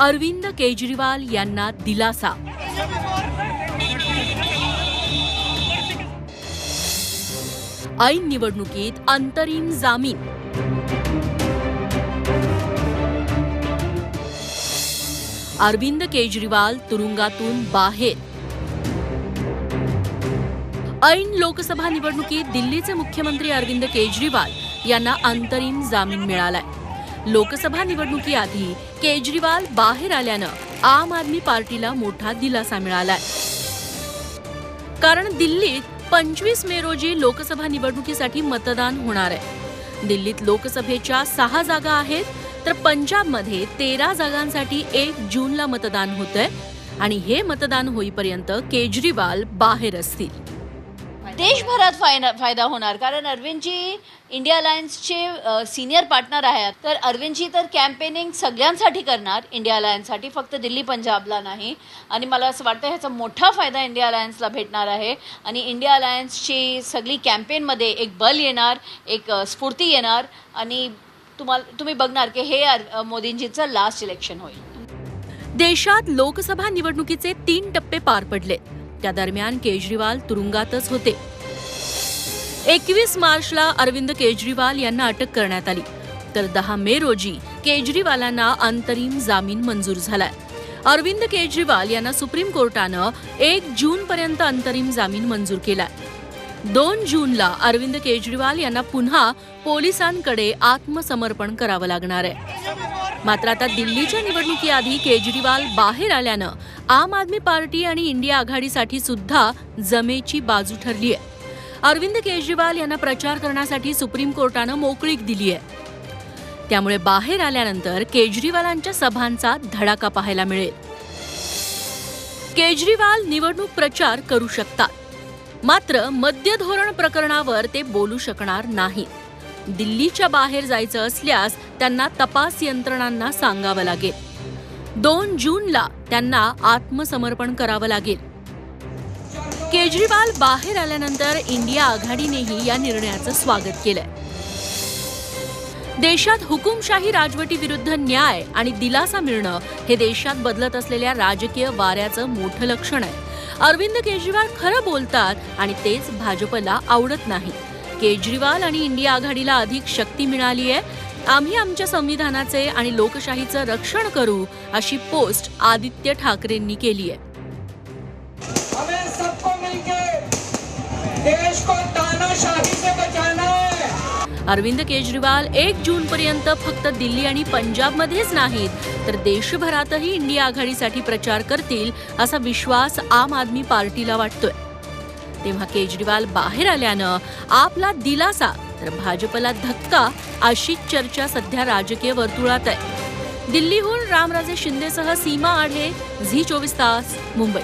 अरविंद केजरीवाल यांना दिलासा. ऐन निवडणुकीत अंतरिम जामीन. अरविंद केजरीवाल तुरुंगातून बाहेर. ऐन लोकसभा निवडणुकीत दिल्लीचे मुख्यमंत्री अरविंद केजरीवाल यांना अंतरिम जामीन मिळालाय. लोकसभा निवडणुकीआधी केजरीवाल बाहेर आल्यानं आम आदमी पार्टीला मोठा दिलासा मिळालाय. कारण दिल्लीत पंचवीस मे रोजी लोकसभा निवडणुकीसाठी मतदान होणार आहे. दिल्लीत लोकसभेच्या सहा जागा आहेत तर पंजाबमध्ये तेरा जागांसाठी एक जूनला मतदान होतंय आणि हे मतदान होईपर्यंत केजरीवाल बाहेर असतील. देशभरात फायदा फायदा होणार. कारण अरविंदजी इंडिया अलायन्सचे सिनियर पार्टनर आहेत. तर अरविंदजी तर कॅम्पेनिंग सगळ्यांसाठी करणार. इंडिया अलायन्ससाठी. फक्त दिल्ली पंजाबला नाही. आणि मला असं वाटतं ह्याचा मोठा फायदा इंडिया अलायन्सला भेटणार आहे. आणि इंडिया अलायन्सची सगळी कॅम्पेनमध्ये एक बल येणार एक स्फूर्ती येणार. आणि तुम्हाला तुम्ही बघणार की हे अर- मोदींजीचं लास्ट इलेक्शन होईल. देशात लोकसभा निवडणुकीचे तीन टप्पे पार पडले त्या दरम्यान केजरीवाल तुरुंगातच होते. एकवीस मार्चला अरविंद केजरीवाल यांना अटक करण्यात आली. तर दहा मे रोजी केजरीवालांना अंतरिम जामीन मंजूर झालाय. अरविंद केजरीवाल यांना सुप्रीम कोर्टानं एक जून पर्यंत अंतरिम जामीन मंजूर केलाय. दोन जूनला अरविंद केजरीवाल यांना पुन्हा पोलिसांकडे आत्मसमर्पण करावं लागणार आहे. मात्र आता दिल्लीच्या निवडणुकीआधी केजरीवाल बाहेर आल्यानं आम आदमी पार्टी आणि इंडिया आघाडीसाठी सुद्धा जमेची बाजू ठरली आहे अरविंद केजरीवाल यांना प्रचार करण्यासाठी सुप्रीम कोर्टानं मोकळीक दिली आहे. त्यामुळे बाहेर आल्यानंतर केजरीवालांच्या सभांचा धडाका पाहायला मिळेल. केजरीवाल निवडणूक प्रचार करू शकतात. मात्र मद्य धोरण प्रकरणावर ते बोलू शकणार नाही. दिल्लीच्या बाहेर जायचं असल्यास त्यांना तपास यंत्रणांना सांगावं लागेल. दोन जूनला त्यांना आत्मसमर्पण करावं लागेल. केजरीवाल बाहेर आल्यानंतर इंडिया आघाडीनेही या निर्णयाचं स्वागत केलंय. देशात हुकुमशाही राजवटीविरुद्ध न्याय आणि दिलासा मिळणं हे देशात बदलत असलेल्या राजकीय वाऱ्याचं मोठं लक्षण आहे. अरविंद केजरीवाल खरं बोलतात आणि तेच भाजपला आवडत नाही. केजरीवाल आणि इंडिया आघाडीला अधिक शक्ती मिळाली आहे. आम्ही आमच्या संविधानाचे आणि लोकशाहीचं रक्षण करू अशी पोस्ट आदित्य ठाकरेंनी केली आहे. देश को तानाशाही से बचाना है। अरविंद केजरीवाल एक जून पर्यंत फक्त दिल्ली आणि पंजाबमध्येच नाहीत तर देशभरातही इंडिया आघाडीसाठी प्रचार करतील असा विश्वास आम आदमी पार्टीला वाटतोय. तेव्हा केजरीवाल बाहेर आल्यानं आपला दिलासा तर भाजपला धक्का अशीच चर्चा सध्या राजकीय वर्तुळात आहे. दिल्लीहून रामराजे शिंदेसह सीमा आढे झी चोवीस तास मुंबई.